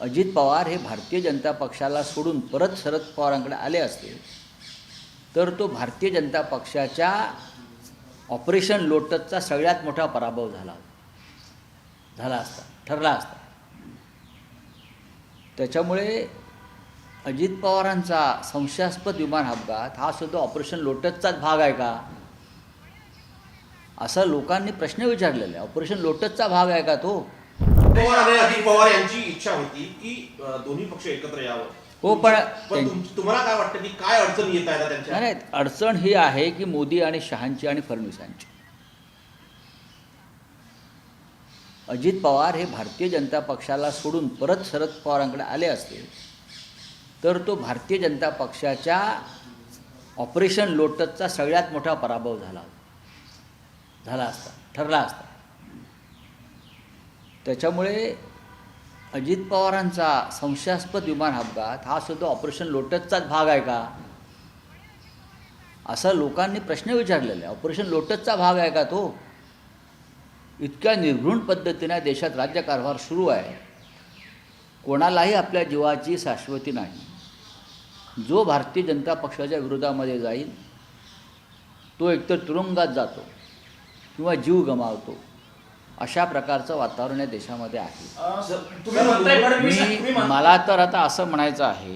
अजित पवार हे भारतीय जनता पक्षाला सोडून परत शरद पवारांकडे आले असते तर तो भारतीय जनता पक्षाच्या ऑपरेशन लोटसचा सगळ्यात मोठा पराभव झाला. झाला असता ठरला असता. त्याच्यामुळे अजित पवारांचा संशयास्पद विमान अपघात हा सुद्धा ऑपरेशन लोटसचाच भाग आहे का? असा लोकांनी प्रश्न विचारलेला. आहे ऑपरेशन लोटसचा भाग आहे का तो? पवार आणि अजित पवार यांची इच्छा होती की दोन्ही पक्ष एकत्र यावं. हो, पण- पण तुम- तुम्हाला काय वाटतं की काय अडचण येत आहे त्यांच्या? नाही अडचण ही आहे की मोदी आणि शहांची आणि फडणवीसांची. अजित पवार हे भारतीय जनता पक्षाला सोडून परत शरद पवारांकडे आले असते तर तो भारतीय जनता पक्षाच्या ऑपरेशन लोटसचा सगळ्यात मोठा पराभव झाला. झाला असता ठरला असता. त्याच्यामुळे अजित पवारांचा संशयास्पद विमान अपघात हा सुद्धा ऑपरेशन लोटसचाच भाग आहे का? असं लोकांनी प्रश्न विचारलेला. आहे ऑपरेशन लोटसचा भाग आहे का तो? इतक्या निर्घृण पद्धतीने देशात राज्यकारभार सुरू आहे. कोणालाही आपल्या जीवाची शाश्वती नाही. जो भारतीय जनता पक्षाच्या विरोधामध्ये जाईल तो एकतर तुरुंगात जातो किंवा जीव गमावतो. अशा प्रकारचं वातावरण या देशामध्ये आहे. मी मला तर आता असं म्हणायचं आहे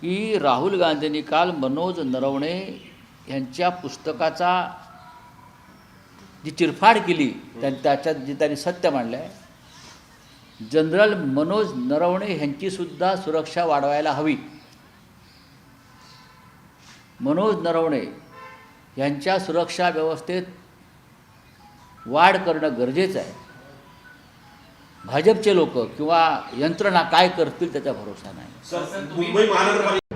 की राहुल गांधींनी काल मनोज नरवणे यांच्या पुस्तकाचा जी चिरफाड केली त्या त्याच्यात जी त्यांनी सत्य मांडलं आहे जनरल मनोज नरवणे यांचीसुद्धा सुरक्षा वाढवायला हवी. मनोज नरवणे यांच्या सुरक्षा व्यवस्थेत वाढ करणं गरजेचं आहे. भाजपचे लोक किंवा यंत्रणा काय करतील त्याचा भरोसा नाही. मुंबई महानगरपालिका